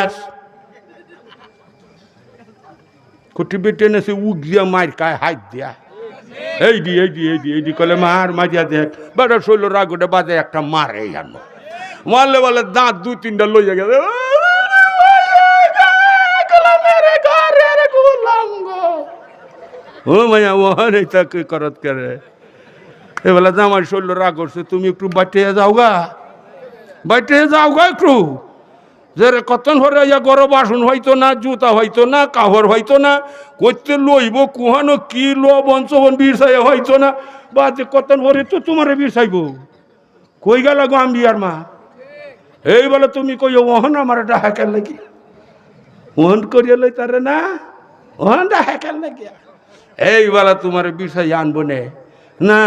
নেস খুঁটি বেটে নেছে উগ দিয়া মার কায় হাত দিয়া এই দি এই দি এই দি এই দি কলে মার মাঝিয়া দেখ বেটা শৈল রাগুটে বাজে একটা মারে জানো মারলে বলে দাঁত দু তিনটা লইয়া গেছে ও মায়া ওহান এটা কি করত করে এবেলা আমার শৈল রাগ করছে তুমি একটু বাটে যাও গা বাটে যাও গা একটু যে কতন হরে ইয়া গরম বাসন হইতো না, জুতা হইতো না কাপড় হইতো না করতে লইব কুহানো কি লো বঞ্চবন বিরসাই হইতো না। বা যে কতন হরে তো তোমারে বিরসাইব কই গেল গো মা? এই বলে তুমি কই ওহন আমার ডাহাকের লাগি ওহন করিয়া লই তারে না? ওহন ডাহাকের লাগি এই বেলা তোমার বিরসাই আনব নে। না,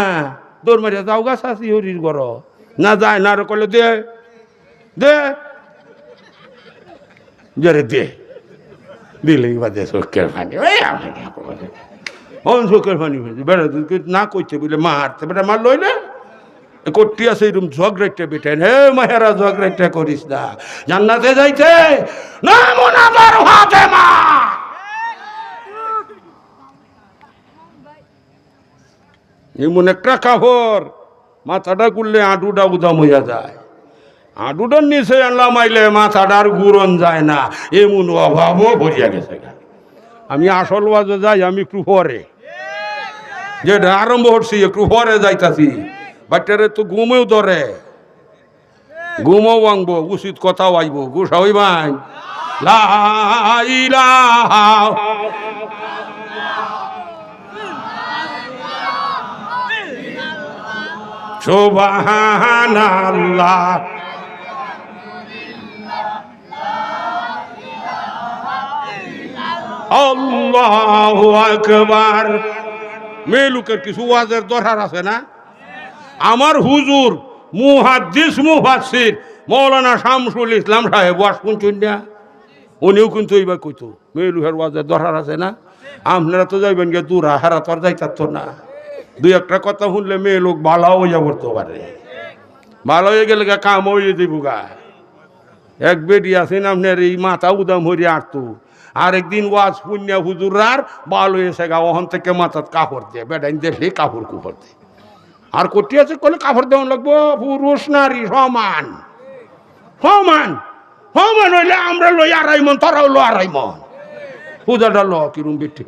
দৌড় মারিয়া যাও গা শাশি হরির গর না যায় না আর কলে দে দে। জরে দে দিলেই বাদে চোখের পানি ওই অন চোখের পানি বেড়া না কইতে বলে মারতে বেটা মার লইলে করতে আছে এরকম ঝগড়াইটা বেটেন হে মাহেরা ঝগড়াইটা করিস না জান্নাতে যাইতে না মোনাজার হাতে মা এমন একটা কাপড় মাথাটা করলে আঁটুটা উদাম হইয়া যায় আঁটুটার নিচে আনলা মাইলে মাথাটার গুরন যায় না। এমন অভাবও ভরিয়া গেছে। আমি আসল বাজে যাই, আমি একটু পরে যেটা আরম্ভ হচ্ছি একটু পরে যাইতাছি। বাচ্চারে তো ঘুমেও ধরে। ঘুমও ভাঙবো, উচিত কথাও আইব, গুসা হইবাই। লা ইলাহা সুবহানাল্লাহ। আল্লাহু আকবার। মেয়ে কিছু ওয়াজের দরকার আছে না? আমার হুজুর মুহাদ্দিস মুফাসসির মৌলানা শামসুল ইসলাম সাহেব, ওয়াজ শুনছেন না? উনিও কিন্তু এইবার কইতো, মেয়ে লোকের ওয়াজের দরকার আছে না? আপনারা তো যাইবেন গিয়ে দূর, হারা তো আর যাইতার তো না। দুই একটা কথা শুনলে মেয়ে লোক ভালো হইয়া পড়তে পারে। ভালো হয়ে গেলে কাম হয়ে দিব গা। এক বেটি আছেন, আপনার এই মাথা উদাম হইয়া আটতো। আর একদিন ওয়াজ পুণ্যা হুজুরার ভালো এসে গা ওখান থেকে মাথাত কাপড় দিয়ে বেটাইন দেখলে কাপড় কুপড় দিয়ে। আর কোটি আছে? কলে কাপড় দেওয়া লাগবো। পুরুষ, নারী, সমান। সমান। সমান হইলে আমরা লই আড়াই মন, তোরাও লো আড়াই মন। পূজাটা ল, কিরম বেটি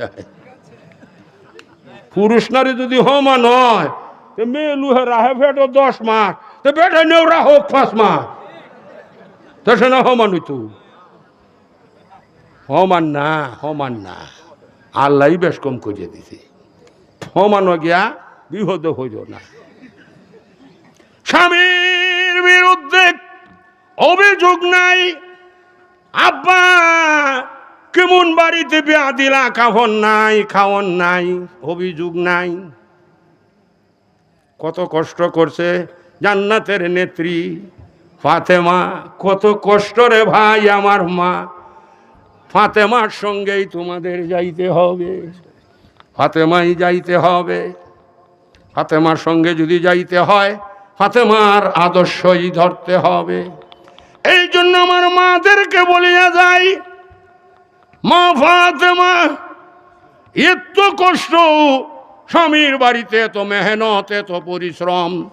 পুরুষ, নারী যদি সমান হয় মেয়ে লুহে রাহে ফেটো দশ মাস। তো বেটা নেওরা হোক পাঁচ মাস। তো না সমান হইতো। সমান না সমান না। আল্লাহ বেশ কম করিয়ে দিছে। সমান গিয়া বিপদ হইল না। স্বামীর বিরুদ্ধে অভিযোগ নাই। আব্বা, কেমন বাড়িতে বিয়া দিলা খাওয়ন নাই খাওয়ন নাই, অভিযোগ নাই। কত কষ্ট করছে জান্নাতের নেত্রী। ফাতেমা, কত কষ্ট রে ভাই আমার মা। ফাতেমার সঙ্গেই তোমাদের যাইতে হবে। ফাতেমাই যাইতে হবে। ফাতেমার সঙ্গে যদি যাইতে হয়, ফাতেমার আদর্শই ধরতে হবে। এই জন্য আমার মাদেরকে বলিয়া যাই, মা ফাতেমা, এত কষ্ট, স্বামীর বাড়িতে এত মেহনত, এত পরিশ্রম,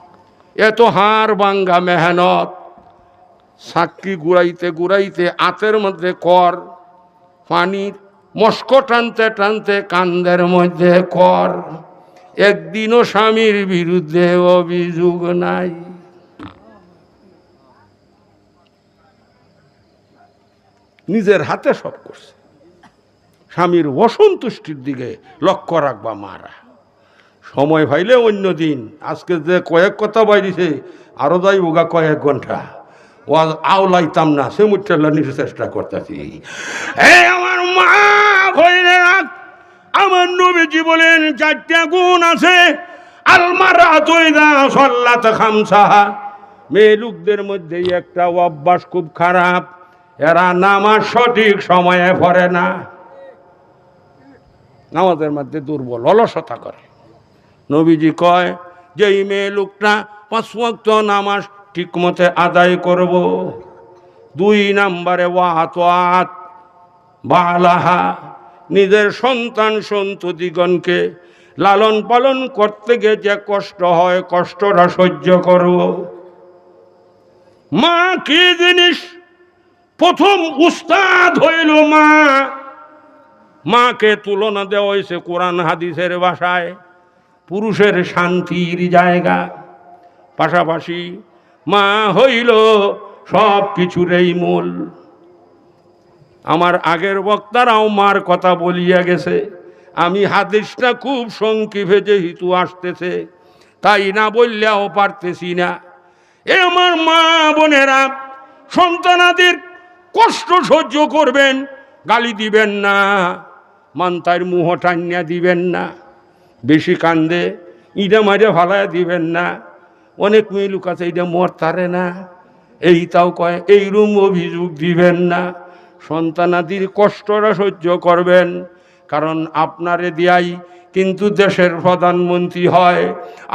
এত হার বাঙ্গা মেহনত সাক্ষী গুড়াইতে গুড়াইতে আতের মধ্যে কর পানির মস্ক টানতে টানতে কান্দের মধ্যে কর। একদিনও স্বামীর বিরুদ্ধে অভিযোগ নাই। নিজের হাতে সব করছে। স্বামীর অসন্তুষ্টির দিকে লক্ষ্য রাখবা মারা। সময় পাইলে অন্য দিন, আজকে যে কয়েক কথা বাইরেছে আরও যাই ওগা কয়েক ঘণ্টা। ও আওলাইতাম না, সে মুঠেলা নিজে চেষ্টা করতেছি। আমার মা আমার নবীজি বলেন, চারটা গুণ আছে। আলমারা তৈদা সল্লাত খামসাহা মেয়ে লোকদের মধ্যে একটা অভ্যাস খুব খারাপ, এরা নামাজ সঠিক সময়ে পড়ে না। নামাজের মধ্যে দুর্বল, অলসতা করে। নবীজি কয় যে মেয়ে লোকটা পাঁচ নামাজ ঠিক মতে আদায় করব। দুই নাম্বারে ওয়াত বালাহা, নিজের সন্তান সন্ততিগণকে লালন পালন করতে গিয়ে যে কষ্ট হয়, কষ্টটা সহ্য করব। মা, কি জিনিস? প্রথম উস্তাদ হইল মা। মাকে তুলনা দেওয়া হয়েছে কোরআন হাদিসের ভাষায়। পুরুষের শান্তির জায়গা। পাশাপাশি মা হইল সব কিছুর এই মূল। আমার আগের বক্তারাও মার কথা বলিয়া গেছে। আমি হাদিসটা খুব সংক্ষেপে যেহেতু আসতেছে, তাই না বললেও পারতেছি না। এ আমার মা বোনেরা, সন্তানাদের কষ্ট সহ্য করবেন, গালি দিবেন না, মান্তার মুহ টান্যা দিবেন না, বেশি কান্দে ইটা মারে ফালায় দিবেন না। অনেক মেয়ে লোক আছে, এইটা মর তারে না। এই তাও কয়, এই রুম অভিযোগ দিবেন না। সন্তানাদির কষ্টরা সহ্য করবেন। কারণ আপনারে দিয়াই কিন্তু দেশের প্রধানমন্ত্রী হয়,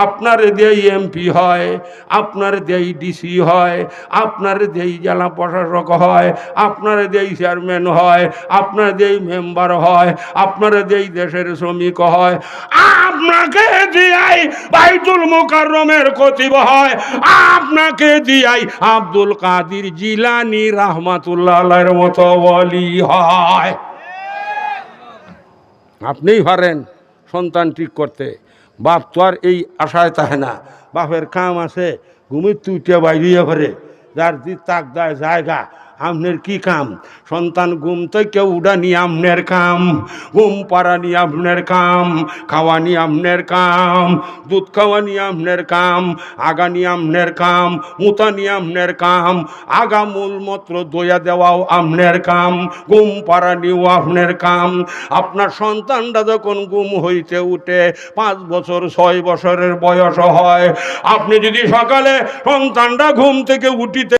আপনার দিয়েই এমপি হয়, আপনার দিয়েই ডিসি হয়, আপনার দিয়েই জেলা প্রশাসক হয়, আপনার দিয়েই চেয়ারম্যান হয়, আপনার দিয়েই মেম্বার হয়, আপনার দিয়েই দেশের শ্রমিক হয়। আপনাকে দিয়াই বাইতুল মোকাররমের কতিব হয়। আপনাকে দিয়াই আব্দুল কাদির জিলানি রহমাতুল্লাহের মতো বলি হয়। আপনিই পারেন। সন্তান ঠিক করতে। বাপ তো আর এই আশায় তাহে না। বাপের কাম আছে, ঘুমির তুইটে বাইরিয়া ঘরে। যার দি তাক দেয় জায়গা আপনার কি কাম? সন্তান ঘুম থেকে উড়ানি আপনার কাম। ঘুম পাড়ানি আপনার কাম, খাওয়ানি আপনার কাম, দুধ খাওয়ানি আপনার কাম, আগানি আপনার কাম, মুতানি আপনার কাম আগা মূল মাত্র দয়া দেওয়াও আপনার কাম, ঘুম পাড়ানিও আপনার কাম। আপনার সন্তানটা যখন গুম হইতে উঠে, পাঁচ বছর, ছয় বছরের বয়স হয়। আপনি যদি সকালে সন্তানটা ঘুম থেকে উঠিতে